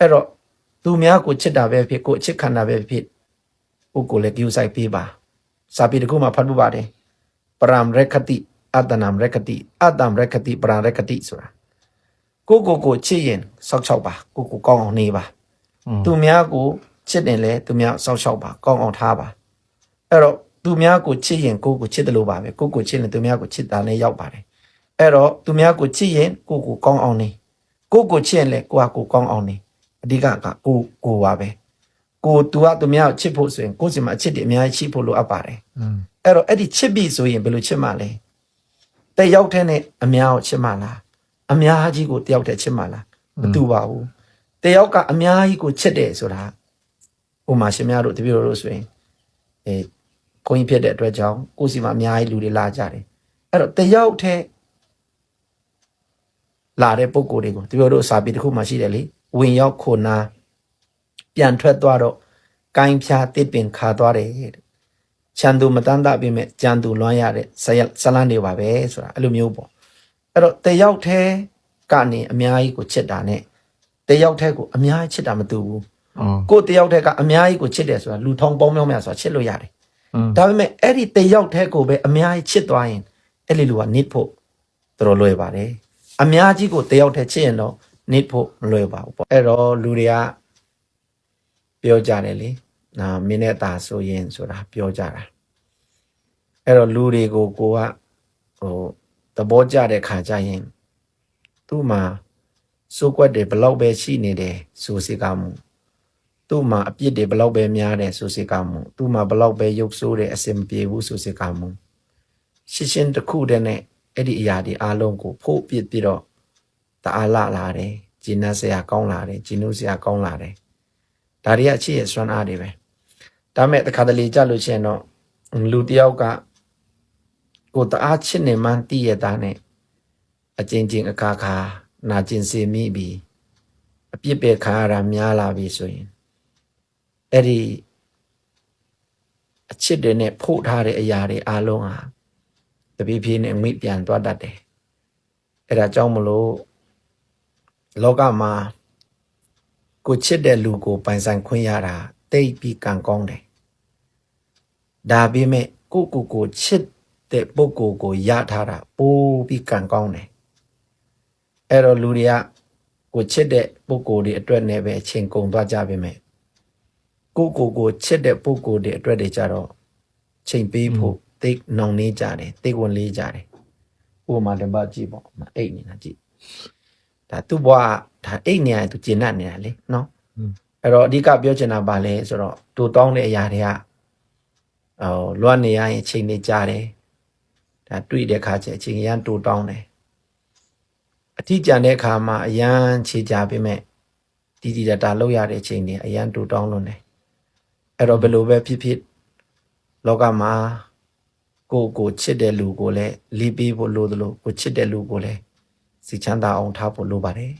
အဲ့တော့သူများကိုချစ်တာပဲဖြစ်ကိုအချစ်ခံတာပဲဖြစ်ကိုကိုလည်းကြိုးစိုက်ပေးပါစာပေတခုမှာဖတ်လို့ပါတယ်ပရမ်ရခတိအတနမ်ရခတိအတမ်ရခတိပရံရခတိဆိုတာကိုကိုကိုချစ်ရင်စောက်ချောက်ပါကိုကိုကောင်းအောင်နေပါသူများကိုချစ်တယ်လေသူများစောက်ချောက်ပါကောင်းအောင်ထားပါအဲ့တော့သူများကိုချစ်ရင်ကိုကိုချစ်တယ်လို့ပါပဲကိုကိုချစ်ရင်သူများကိုချစ်တာနဲ့ရောက်ပါတယ်အဲ့တော့သူများကိုချစ်ရင်ကိုကိုကောင်းအောင်နေ ကိုကိုချစ်ရင်လေကိုကကိုကောင်းအောင်နေအဓိကကကိုကိုပါပဲကိုသူကသူများကိုချစ်ဖို့ဆိုရင်ကိုယ်စီမှာအချစ်တွေအများကြီးရှိဖို့လိုအပ်ပါတယ်อืมအဲ့တော့အဲ့ဒီချစ်ပြီဆိုရင်ဘယ်လိုချစ်မှလဲတဲ့ရောက်တဲ့နဲ့အများကိုချစ်မှလားအများကြီးကိုတယောက်တည်းချစ်မှလားမတူပါဘူးတယောက်ကအများကြီးကိုချစ်တယ်ဆိုတာဥမာရှင်များတို့တပည့်တော်တို့ဆိုရင်အဲကိုင်းဖြစ်တဲ့အတွက်ကြောင့်ကိုယ်စီမှာအများကြီးလူတွေလာကြတယ်အဲ့တော့တယောက်တည်း လာတဲ့ပုံကိုယ်တွေကိုတပြောတို့စာပေတစ်ခုမှရှိတယ်လေဝင်ရောက်ခိုနာပြန်ထွက်သွားတော့ကိုင်းဖြာတစ်ပင်ခါသွားတယ်တဲ့ချန်သူမတန်းတာပြင်မဲ့ကြံသူလွမ်းရတဲ့ဇလန်းတွေပါပဲဆိုတာအဲ့လိုမျိုးပေါ့အဲ့တော့တယောက်တည်းကနေအများကြီးကိုချစ်တာနဲ့တယောက်တည်းကိုအများကြီးချစ်တာမတူဘူးကိုတယောက်တည်းကအများကြီးကိုချစ်တယ်ဆိုတာလူထောင်ပေါင်းမြောက်များဆိုတာချစ်လို့ရတယ်ဒါပေမဲ့အဲ့ဒီတယောက်တည်းကိုပဲအများကြီးချစ်သွားရင်အဲ့ဒီလူကနစ်ဖို့တော်တော်လွယ်ပါတယ် အများကြီးကိုတယောက်တည်းချစ်ရင်တော့နစ်ဖို့မလွယ်ပါဘူးပေါ့အဲ့တော့လူတွေကပြောကြတယ်လေနာမင်းနဲ့ตาဆိုရင်ဆိုတာပြောကြတာအဲ့တော့လူတွေကိုကိုကဟိုသဘောကျတဲ့ခါကျရင်သူ့မှာစိုးကွက်တွေဘလောက်ပဲရှိနေတယ်ဆိုစေကမှုသူ့မှာအပြစ်တွေဘလောက်ပဲများတယ်ဆိုစေကမှုသူ့မှာဘလောက်ပဲရုပ်ဆိုးတယ်အစင်မပြေဘူးဆိုစေကမှုရှင်းရှင်းတစ်ခုတည်းနဲ့ အဲ့ဒီအရာတွေအားလုံးကိုဖို့ပြစ်ပြီးတော့တအားလာလာတယ်ဂျင်းနတ်ဆရာကောင်းလာတယ်ဂျင်းနုဆရာကောင်းလာတယ်ဒါတွေကအချစ်ရဲ့စွမ်းအားတွေပဲဒါမဲ့တစ်ခါတလေကြလို့ရှိရင်တော့လူတစ်ယောက်ကကိုတအားချစ်နေမှန်းတည်ရတာနဲ့အချင်းချင်းအခါခါနာကျင်စေမိပြီးအပြစ်ပဲခါရတာများလာပြီဆိုရင်အဲ့ဒီအချစ်တွေနဲ့ဖို့ထားတဲ့အရာတွေအလုံးဟာတ ပြေးပြေးနဲ့မိပြန်သွားတတ်တယ်အဲ့ဒါကြောင့်မလို့လောကမှာကိုချစ်တဲ့လူကိုပိုင်ဆိုင်ခွင့်ရတာတိတ်ပြီးကံကောင်းတယ်ဒါပေမဲ့ကိုကိုကိုချစ်တဲ့ပုဂ္ဂိုလ်ကိုရထားတာပိုးပြီးကံကောင်းတယ်အဲ့တော့လူတွေကကိုချစ်တဲ့ပုဂ္ဂိုလ်တွေအတွက်နဲ့ပဲအချိန်ကုန်သွားကြပါမယ်ကိုကိုကိုချစ်တဲ့ပုဂ္ဂိုလ်တွေအတွက်တွေကြတော့ချိန်ပေးဖို့ သိပ်နှောင်နေကြတယ်သိပ်ဝင်လေးကြတယ်ဥပမာတစ်ပတ်ကြည့်ပေါ့မအိတ်နေတာကြည့်ဒါသူ့ဘဝဒါအိတ်နေရတယ်သူကျင်납နေတာလေနော်အဲ့တော့အဓိကပြောချင်တာပါလဲဆိုတော့တူတောင်းတဲ့အရာတွေကဟိုလွတ်နေရရင်အချိန်နေကြတယ်ဒါတွေ့တဲ့ခါကျအချိန်ရန်တူတောင်းတယ်အထီးကျန်တဲ့ခါမှာအရန်ခြေကြပေမဲ့တီတီတတာလောက်ရတဲ့အချိန်တွေအရန်တူတောင်းလို့နေအဲ့တော့ဘယ်လိုပဲဖြစ်ဖြစ်လောကမှာ ကိုကိုချစ်တဲ့လူကိုလည်းလီးပေးဖို့လိုသလိုကိုချစ်တဲ့လူကိုလည်းစိတ်ချမ်းသာအောင်ထားဖို့လိုပါတယ်